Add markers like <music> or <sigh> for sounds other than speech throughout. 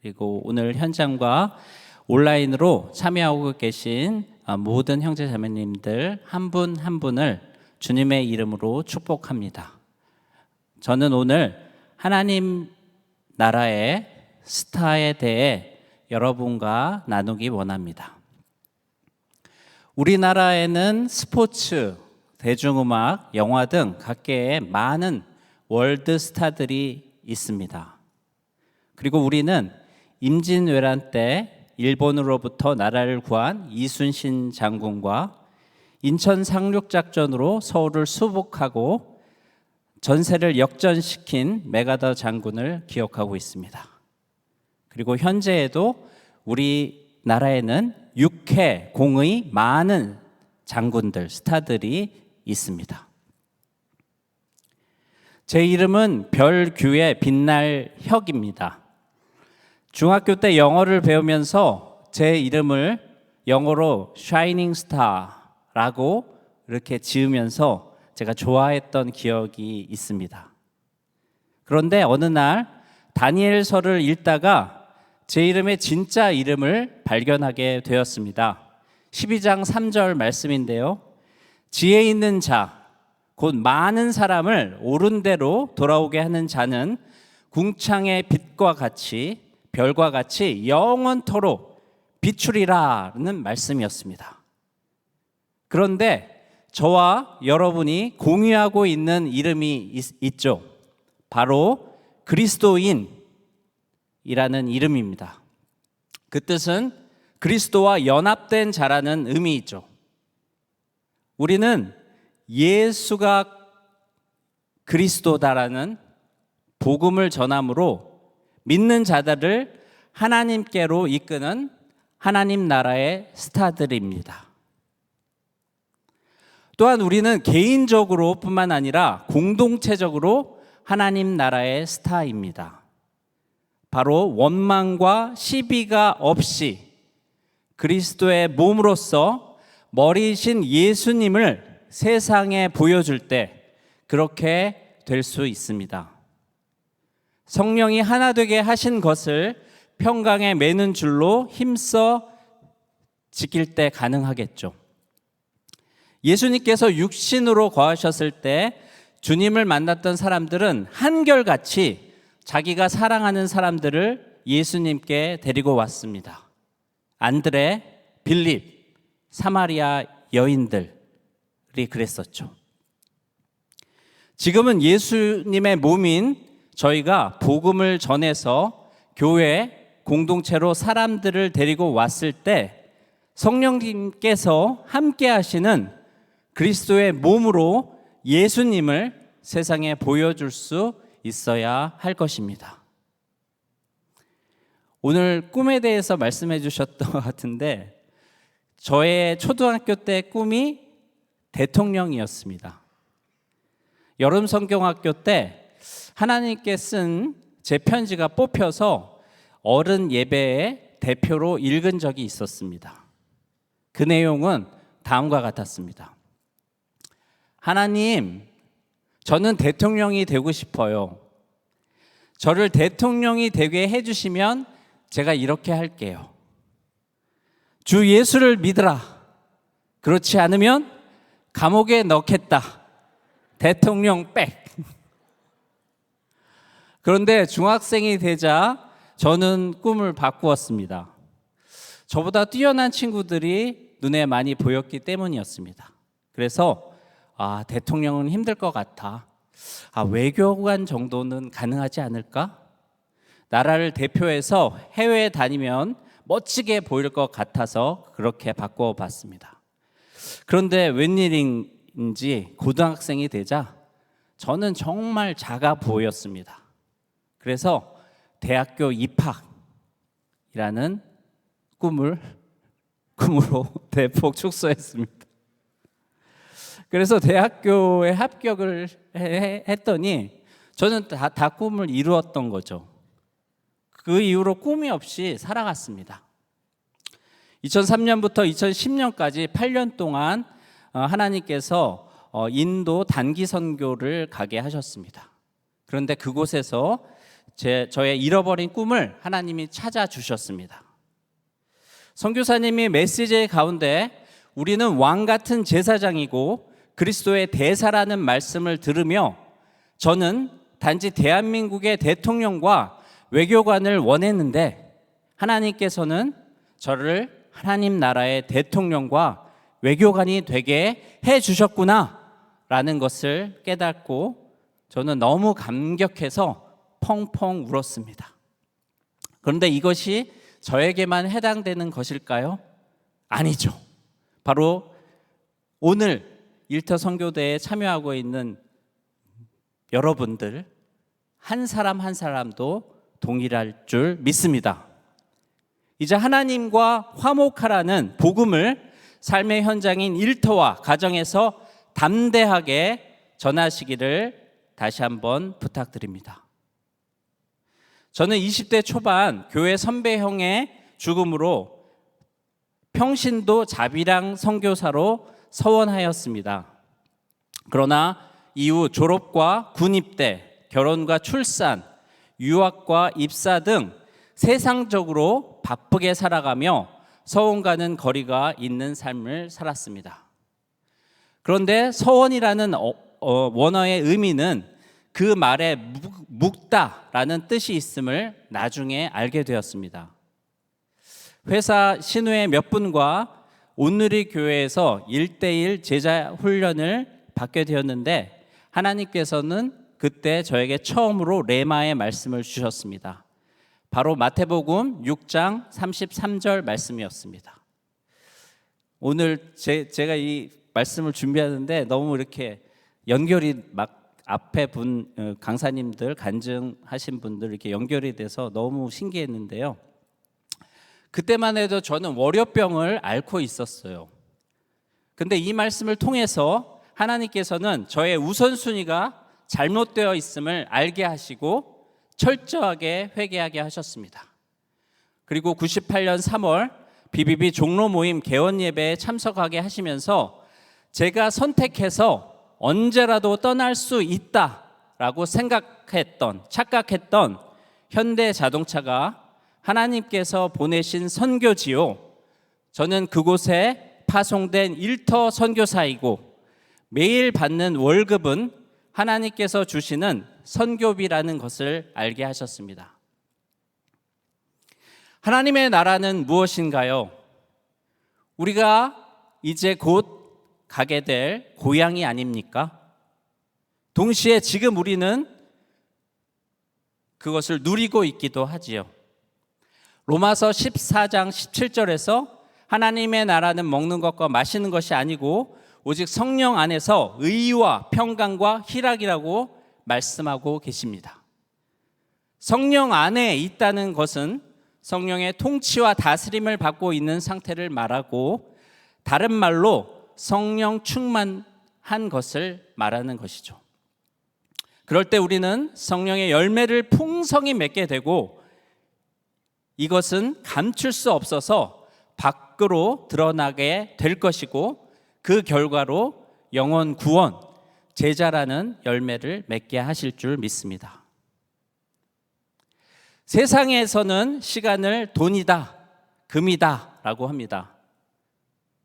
그리고 오늘 현장과 온라인으로 참여하고 계신 아, 모든 형제 자매님들 한분한 분을 주님의 이름으로 축복합니다. 저는 오늘 하나님 나라의 스타에 대해 여러분과 나누기 원합니다. 우리나라에는 스포츠, 대중음악, 영화 등 각계의 많은 월드 스타들이 있습니다. 그리고 우리는 임진왜란 때 일본으로부터 나라를 구한 이순신 장군과 인천 상륙 작전으로 서울을 수복하고 전세를 역전시킨 메가더 장군을 기억하고 있습니다. 그리고 현재에도 우리 나라에는 육해 공의 많은 장군들, 스타들이 있습니다. 제 이름은 별규의 빛날 혁입니다. 중학교 때 영어를 배우면서 제 이름을 영어로 샤이닝 스타라고 이렇게 지으면서 제가 좋아했던 기억이 있습니다. 그런데 어느 날 다니엘서를 읽다가 제 이름의 진짜 이름을 발견하게 되었습니다. 12장 3절 말씀인데요. 지혜 있는 자, 곧 많은 사람을 옳은 대로 돌아오게 하는 자는 궁창의 빛과 같이 별과 같이 영원토록 비추리라는 말씀이었습니다. 그런데 저와 여러분이 공유하고 있는 이름이 있, 있죠. 바로 그리스도인이라는 이름입니다. 그 뜻은 그리스도와 연합된 자라는 의미이죠. 우리는 예수가 그리스도다라는 복음을 전함으로 믿는 자들을 하나님께로 이끄는 하나님 나라의 스타들입니다. 또한 우리는 개인적으로 뿐만 아니라 공동체적으로 하나님 나라의 스타입니다. 바로 원망과 시비가 없이 그리스도의 몸으로서 머리신 예수님을 세상에 보여줄 때 그렇게 될 수 있습니다. 성령이 하나 되게 하신 것을 평강에 매는 줄로 힘써 지킬 때 가능하겠죠. 예수님께서 육신으로 거하셨을 때 주님을 만났던 사람들은 한결같이 자기가 사랑하는 사람들을 예수님께 데리고 왔습니다. 안드레, 빌립, 사마리아 여인들이 그랬었죠. 지금은 예수님의 몸인 저희가 복음을 전해서 교회 공동체로 사람들을 데리고 왔을 때 성령님께서 함께 하시는 그리스도의 몸으로 예수님을 세상에 보여줄 수 있어야 할 것입니다. 오늘 꿈에 대해서 말씀해 주셨던 <laughs> 것 같은데 저의 초등학교 때 꿈이 대통령이었습니다. 여름 성경학교 때 하나님께 쓴 제 편지가 뽑혀서 어른 예배의 대표로 읽은 적이 있었습니다. 그 내용은 다음과 같았습니다. 하나님, 저는 대통령이 되고 싶어요. 저를 대통령이 되게 해주시면 제가 이렇게 할게요. 주 예수를 믿으라. 그렇지 않으면 감옥에 넣겠다. 대통령 백. 그런데 중학생이 되자 저는 꿈을 바꾸었습니다. 저보다 뛰어난 친구들이 눈에 많이 보였기 때문이었습니다. 그래서 아, 대통령은 힘들 것 같아. 아, 외교관 정도는 가능하지 않을까? 나라를 대표해서 해외에 다니면 멋지게 보일 것 같아서 그렇게 바꿔 봤습니다. 그런데 웬일인지 고등학생이 되자 저는 정말 작아 보였습니다. 그래서 대학교 입학이라는 꿈을 <laughs> 꿈으로 대폭 축소했습니다. 그래서 대학교에 합격을 했더니 저는 다, 다 꿈을 이루었던 거죠. 그 이후로 꿈이 없이 살아갔습니다. 2003년부터 2010년까지 8년 동안 어, 하나님께서 어, 인도 단기 선교를 가게 하셨습니다. 그런데 그곳에서 제 저의 잃어버린 꿈을 하나님이 찾아 주셨습니다. 선교사님이 메시지 가운데 우리는 왕 같은 제사장이고 그리스도의 대사라는 말씀을 들으며 저는 단지 대한민국의 대통령과 외교관을 원했는데 하나님께서는 저를 하나님 나라의 대통령과 외교관이 되게 해 주셨구나 라는 것을 깨닫고 저는 너무 감격해서 펑펑 울었습니다. 그런데 이것이 저에게만 해당되는 것일까요? 아니죠. 바로 오늘 일터 선교대에 참여하고 있는 여러분들 한 사람 한 사람도 동일할 줄 믿습니다. 이제 하나님과 화목하라는 복음을 삶의 현장인 일터와 가정에서 담대하게 전하시기를 다시 한번 부탁드립니다. 저는 20대 초반 교회 선배 형의 죽음으로 평신도 자비랑 선교사로 서원하였습니다. 그러나 이후 졸업과 군입대, 결혼과 출산, 유학과 입사 등 세상적으로 바쁘게 살아가며 서원과는 거리가 있는 삶을 살았습니다. 그런데 서원이라는 어, 어, 원어의 의미는 그 말에 묵- 묵다라는 뜻이 있음을 나중에 알게 되었습니다. 회사 신우의 몇 분과 온누리 교회에서 일대일 제자 훈련을 받게 되었는데 하나님께서는 그때 저에게 처음으로 레마의 말씀을 주셨습니다. 바로 마태복음 6장 33절 말씀이었습니다. 오늘 제, 제가 이 말씀을 준비하는데 너무 이렇게 연결이 막 앞에 분 어, 강사님들 간증하신 분들 이렇게 연결이 돼서 너무 신기했는데요. 그때만 해도 저는 월요병을 앓고 있었어요. 근데 이 말씀을 통해서 하나님께서는 저의 우선순위가 잘못되어 있음을 알게 하시고 철저하게 회개하게 하셨습니다. 그리고 98년 3월 BBB 종로 모임 개원 예배에 참석하게 하시면서 제가 선택해서 언제라도 떠날 수 있다라고 생각했던 착각했던 현대 자동차가 하나님께서 보내신 선교지요. 저는 그곳에 파송된 일터 선교사이고 매일 받는 월급은 하나님께서 주시는 선교비라는 것을 알게 하셨습니다. 하나님의 나라는 무엇인가요? 우리가 이제 곧 가게 될 고향이 아닙니까? 동시에 지금 우리는 그것을 누리고 있기도 하지요. 로마서 14장 17절에서 하나님의 나라는 먹는 것과 마시는 것이 아니고 오직 성령 안에서 의와 평강과 희락이라고 말씀하고 계십니다. 성령 안에 있다는 것은 성령의 통치와 다스림을 받고 있는 상태를 말하고 다른 말로 성령 충만한 것을 말하는 것이죠. 그럴 때 우리는 성령의 열매를 풍성히 맺게 되고 이것은 감출 수 없어서 밖으로 드러나게 될 것이고 그 결과로 영원 구원, 제자라는 열매를 맺게 하실 줄 믿습니다. 세상에서는 시간을 돈이다, 금이다 라고 합니다.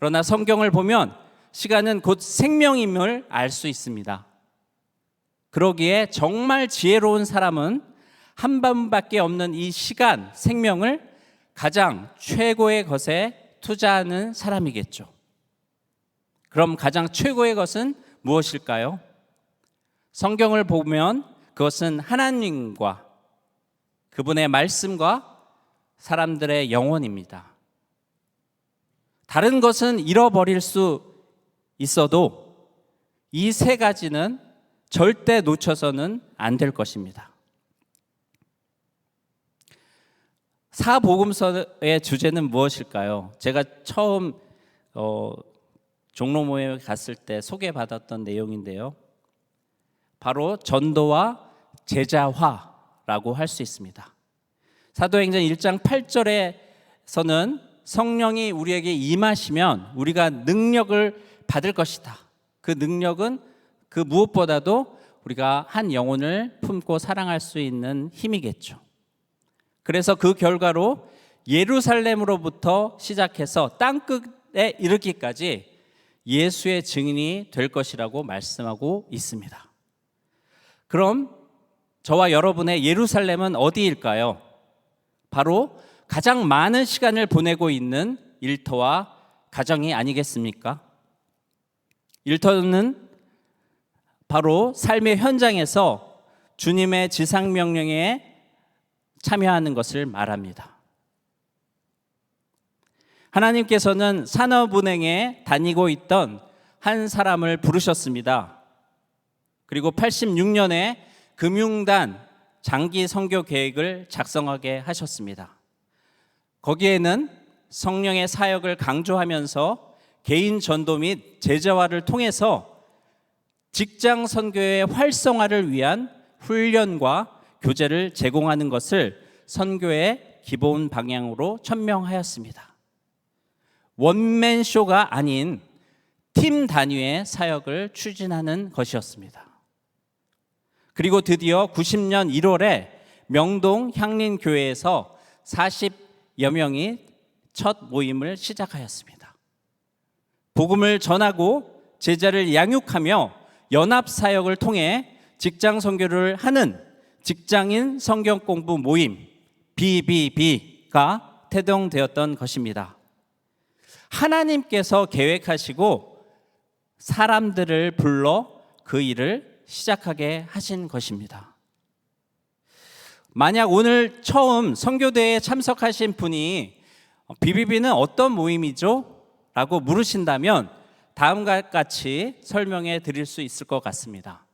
그러나 성경을 보면 시간은 곧 생명임을 알 수 있습니다. 그러기에 정말 지혜로운 사람은 한 번밖에 없는 이 시간, 생명을 가장 최고의 것에 투자하는 사람이겠죠. 그럼 가장 최고의 것은 무엇일까요? 성경을 보면 그것은 하나님과 그분의 말씀과 사람들의 영혼입니다. 다른 것은 잃어버릴 수 있어도 이 세 가지는 절대 놓쳐서는 안 될 것입니다. 사복음서의 주제는 무엇일까요? 제가 처음 어, 종로 모임에 갔을 때 소개받았던 내용인데요. 바로 전도와 제자화라고 할 수 있습니다. 사도행전 1장 8절에서는 성령이 우리에게 임하시면 우리가 능력을 받을 것이다. 그 능력은 그 무엇보다도 우리가 한 영혼을 품고 사랑할 수 있는 힘이겠죠. 그래서 그 결과로 예루살렘으로부터 시작해서 땅 끝에 이르기까지 예수의 증인이 될 것이라고 말씀하고 있습니다. 그럼 저와 여러분의 예루살렘은 어디일까요? 바로 가장 많은 시간을 보내고 있는 일터와 가정이 아니겠습니까? 일터는 바로 삶의 현장에서 주님의 지상 명령에 참여하는 것을 말합니다. 하나님께서는 산업은행에 다니고 있던 한 사람을 부르셨습니다. 그리고 86년에 금융단 장기 선교 계획을 작성하게 하셨습니다. 거기에는 성령의 사역을 강조하면서 개인 전도 및 제자화를 통해서 직장 선교의 활성화를 위한 훈련과 교재를 제공하는 것을 선교의 기본 방향으로 천명하였습니다. 원맨 쇼가 아닌 팀 단위의 사역을 추진하는 것이었습니다. 그리고 드디어 90년 1월에 명동 향린교회에서 40 여 명이 첫 모임을 시작하였습니다. 복음을 전하고 제자를 양육하며 연합 사역을 통해 직장 선교를 하는 직장인 성경 공부 모임 BBB가 태동되었던 것입니다. 하나님께서 계획하시고 사람들을 불러 그 일을 시작하게 하신 것입니다. 만약 오늘 처음 선교대에 참석하신 분이 BBB는 어떤 모임이죠? 라고 물으신다면 다음과 같이 설명해 드릴 수 있을 것 같습니다.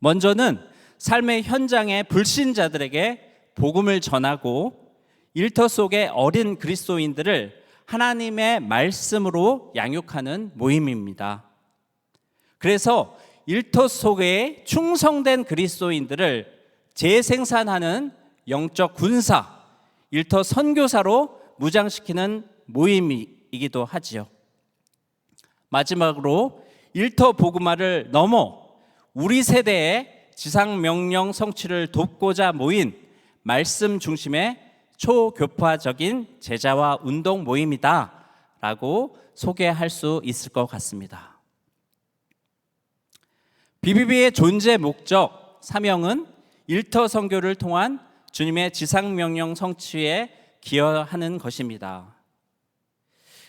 먼저는 삶의 현장의 불신자들에게 복음을 전하고 일터 속의 어린 그리스도인들을 하나님의 말씀으로 양육하는 모임입니다. 그래서 일터 속에 충성된 그리스도인들을 재생산하는 영적 군사, 일터 선교사로 무장시키는 모임이기도 하지요. 마지막으로 일터 복음화를 넘어 우리 세대의 지상 명령 성취를 돕고자 모인 말씀 중심의 초교파적인 제자와 운동 모임이다 라고 소개할 수 있을 것 같습니다. BBB의 존재 목적 사명은 일터 선교를 통한 주님의 지상 명령 성취에 기여하는 것입니다.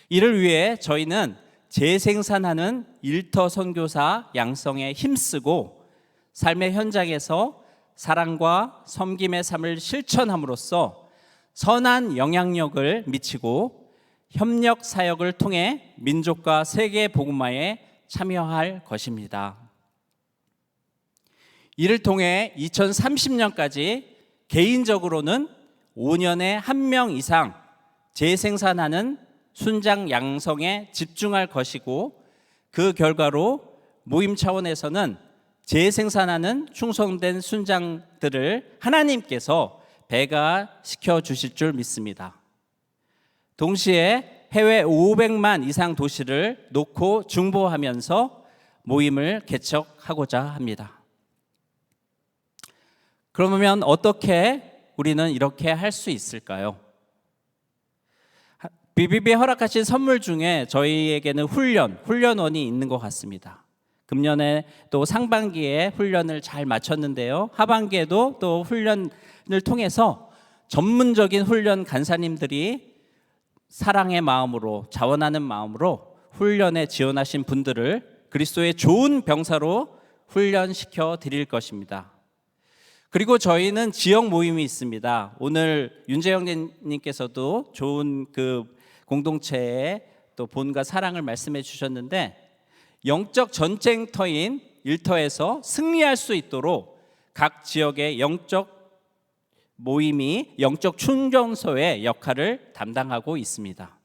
이를 위해 저희는 재생산하는 일터 선교사 양성에 힘쓰고 삶의 현장에서 사랑과 섬김의 삶을 실천함으로써 선한 영향력을 미치고 협력 사역을 통해 민족과 세계 복음화에 참여할 것입니다. 이를 통해 2030년까지 개인적으로는 5년에 한 명 이상 재생산하는 순장 양성에 집중할 것이고 그 결과로 모임 차원에서는 재생산하는 충성된 순장들을 하나님께서 배가 시켜 주실 줄 믿습니다. 동시에 해외 500만 이상 도시를 놓고 중보하면서 모임을 개척하고자 합니다. 그러면 어떻게 우리는 이렇게 할 수 있을까요? BBB 허락하신 선물 중에 저희에게는 훈련, 훈련원이 있는 것 같습니다. 금년에 또 상반기에 훈련을 잘 마쳤는데요. 하반기에도 또 훈련을 통해서 전문적인 훈련 간사님들이 사랑의 마음으로 자원하는 마음으로 훈련에 지원하신 분들을 그리스도의 좋은 병사로 훈련시켜 드릴 것입니다. 그리고 저희는 지역 모임이 있습니다. 오늘 윤재영님께서도 좋은 그 공동체의 또 본과 사랑을 말씀해 주셨는데 영적 전쟁터인 일터에서 승리할 수 있도록 각 지역의 영적 모임이 영적 충전소의 역할을 담당하고 있습니다.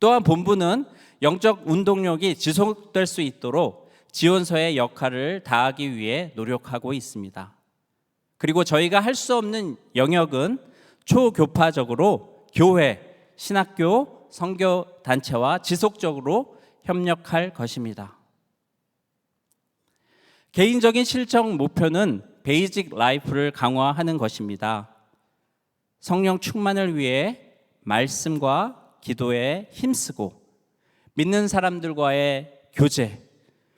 또한 본부는 영적 운동력이 지속될 수 있도록 지원서의 역할을 다하기 위해 노력하고 있습니다. 그리고 저희가 할 수 없는 영역은 초교파적으로 교회, 신학교, 성교 단체와 지속적으로 협력할 것입니다. 개인적인 실천 목표는 베이직 라이프를 강화하는 것입니다. 성령 충만을 위해 말씀과 기도에 힘쓰고 믿는 사람들과의 교제,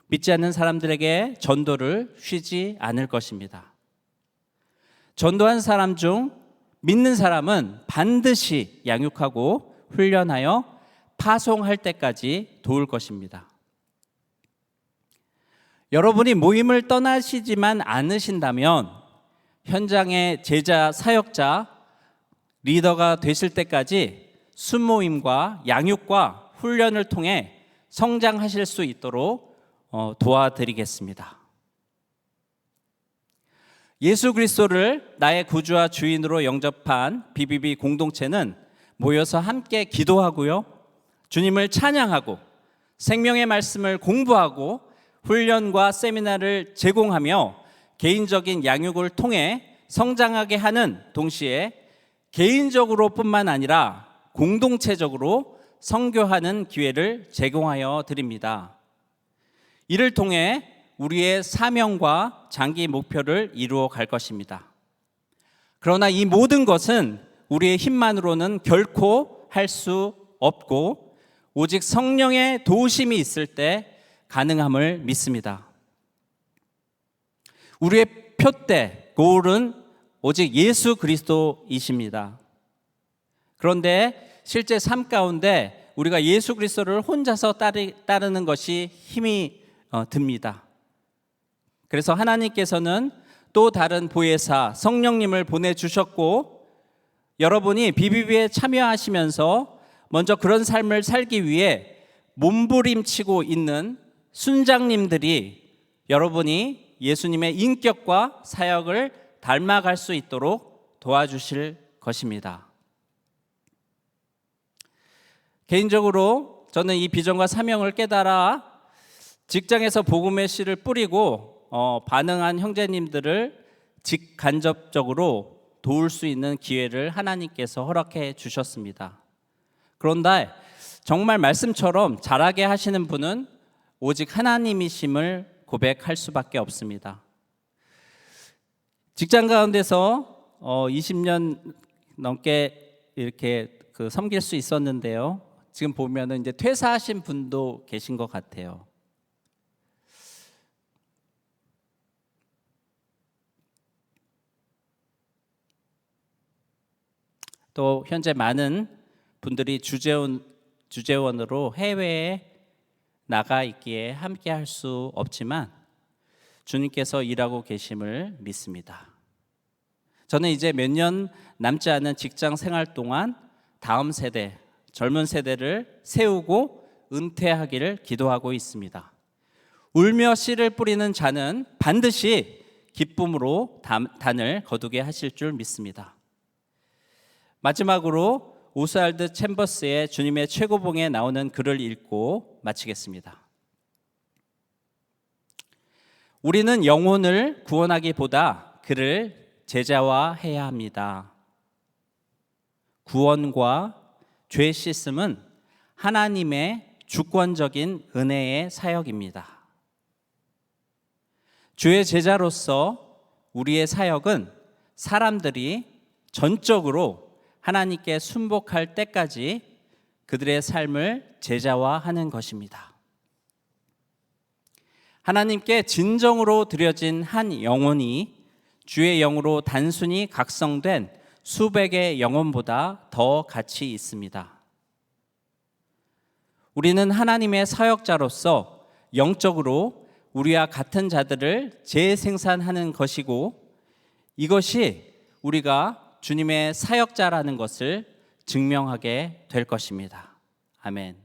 믿지 않는 사람들에게 전도를 쉬지 않을 것입니다. 전도한 사람 중 믿는 사람은 반드시 양육하고 훈련하여 파송할 때까지 도울 것입니다. 여러분이 모임을 떠나시지만 않으신다면 현장의 제자 사역자 리더가 되실 때까지 순모임과 양육과 훈련을 통해 성장하실 수 있도록 어, 도와드리겠습니다. 예수 그리스도를 나의 구주와 주인으로 영접한 BBB 공동체는 모여서 함께 기도하고요. 주님을 찬양하고 생명의 말씀을 공부하고 훈련과 세미나를 제공하며 개인적인 양육을 통해 성장하게 하는 동시에 개인적으로뿐만 아니라 공동체적으로 선교하는 기회를 제공하여 드립니다. 이를 통해 우리의 사명과 장기 목표를 이루어 갈 것입니다. 그러나 이 모든 것은 우리의 힘만으로는 결코 할 수 없고 오직 성령의 도우심이 있을 때 가능함을 믿습니다. 우리의 표대, 고울은 오직 예수 그리스도이십니다. 그런데 실제 삶 가운데 우리가 예수 그리스도를 혼자서 따르, 따르는 것이 힘이 어, 듭니다. 그래서 하나님께서는 또 다른 보혜사 성령님을 보내주셨고 여러분이 비비비에 참여하시면서 먼저 그런 삶을 살기 위해 몸부림치고 있는 순장님들이 여러분이 예수님의 인격과 사역을 닮아갈 수 있도록 도와주실 것입니다. 개인적으로 저는 이 비전과 사명을 깨달아 직장에서 복음의 씨를 뿌리고 어, 반응한 형제님들을 직간접적으로 도울 수 있는 기회를 하나님께서 허락해 주셨습니다. 그런데 정말 말씀처럼 잘하게 하시는 분은 오직 하나님이심을 고백할 수밖에 없습니다. 직장 가운데서 어 20년 넘게 이렇게 그 섬길 수 있었는데요. 지금 보면은 이제 퇴사하신 분도 계신 것 같아요. 또 현재 많은 분들이 주재원 주재원으로 해외에 나가 있기에 함께 할 수 없지만 주님께서 일하고 계심을 믿습니다. 저는 이제 몇 년 남지 않은 직장 생활 동안 다음 세대, 젊은 세대를 세우고 은퇴하기를 기도하고 있습니다. 울며 씨를 뿌리는 자는 반드시 기쁨으로 단을 거두게 하실 줄 믿습니다. 마지막으로 오스알드 챔버스의 주님의 최고봉에 나오는 글을 읽고 마치겠습니다. 우리는 영혼을 구원하기보다 그를 제자화해야 합니다. 구원과 죄 씻음은 하나님의 주권적인 은혜의 사역입니다. 주의 제자로서 우리의 사역은 사람들이 전적으로 하나님께 순복할 때까지 그들의 삶을 제자화하는 것입니다. 하나님께 진정으로 드려진 한 영혼이 주의 영으로 단순히 각성된 수백의 영혼보다 더 가치 있습니다. 우리는 하나님의 사역자로서 영적으로 우리와 같은 자들을 재생산하는 것이고 이것이 우리가 주님의 사역자라는 것을 증명하게 될 것입니다. 아멘.